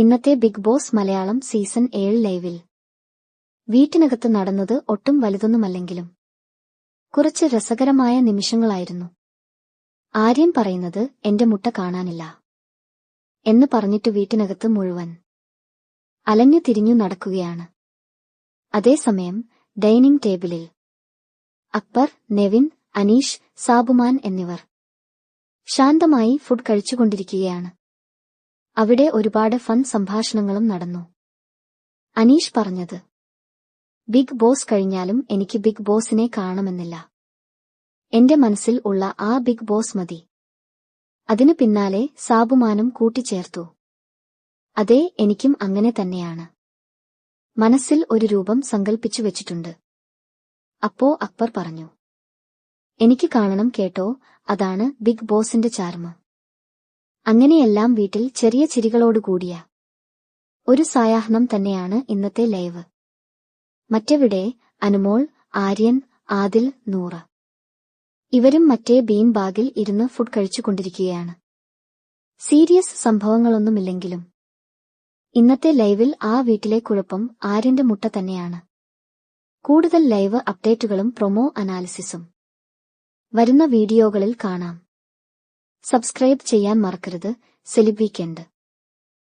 ഇന്നത്തെ big boss Malayalam season ഏഴ് ലൈവിൽ. വീട്ടിനകത്ത് നടന്നത് ഒട്ടും വലുതൊന്നുമല്ലെങ്കിലും കുറച്ച് രസകരമായ നിമിഷങ്ങളായിരുന്നു. ആര്യം പറയുന്നത് എന്റെ മുട്ട കാണാനില്ല എന്ന് പറഞ്ഞിട്ട് വീട്ടിനകത്ത് മുഴുവൻ അലഞ്ഞു തിരിഞ്ഞു നടക്കുകയാണ്. അതേസമയം ഡൈനിംഗ് ടേബിളിൽ അക്ബർ നെവിൻ അനീഷ് സാബുമാൻ എന്നിവർ ശാന്തമായി ഫുഡ് കഴിച്ചുകൊണ്ടിരിക്കുകയാണ്. അവിടെ ഒരുപാട് ഫൺ സംഭാഷണങ്ങളും നടന്നു. അനീഷ് പറഞ്ഞത് ബിഗ് ബോസ് കഴിഞ്ഞാലും എനിക്ക് ബിഗ് ബോസിനെ കാണണമെന്നില്ല. എന്റെ മനസ്സിൽ ഉള്ള ആ ബിഗ് ബോസ് മതി. അതിനു പിന്നാലെ സാബുമാനും കൂട്ടിച്ചേർത്തു. അതെ എനിക്കും അങ്ങനെ തന്നെയാണ്. മനസ്സിൽ ഒരു രൂപം സങ്കൽപ്പിച്ചു വെച്ചിട്ടുണ്ട്. അപ്പോ അക്ബർ പറഞ്ഞു എനിക്ക് കാണണം കേട്ടോ അതാണ് ബിഗ് ബോസിന്റെ ചാർമ്. അങ്ങനെയെല്ലാം വീട്ടിൽ ചെറിയ ചിരികളോടുകൂടിയ ഒരു സായാഹ്നം തന്നെയാണ് ഇന്നത്തെ ലൈവ്. മറ്റെവിടെ? അനുമോൾ ആര്യൻ ആദിൽ നൂറ. ഇവരും മറ്റേ ബീൻ ബാഗിൽ ഇരുന്ന് ഫുഡ് കഴിച്ചുകൊണ്ടിരിക്കുകയാണ്. സീരിയസ് സംഭവങ്ങളൊന്നുമില്ലെങ്കിലും ഇന്നത്തെ ലൈവിൽ ആ വീട്ടിലെ കുഴപ്പം ആര്യന്റെ മുട്ട തന്നെയാണ്. കൂടുതൽ ലൈവ് അപ്ഡേറ്റുകളും പ്രൊമോ അനാലിസിസും വരുന്ന വീഡിയോകളിൽ കാണാം. സബ്സ്ക്രൈബ് ചെയ്യാൻ മറക്കരുത്. സെലിബ്രിക്കേണ്ട.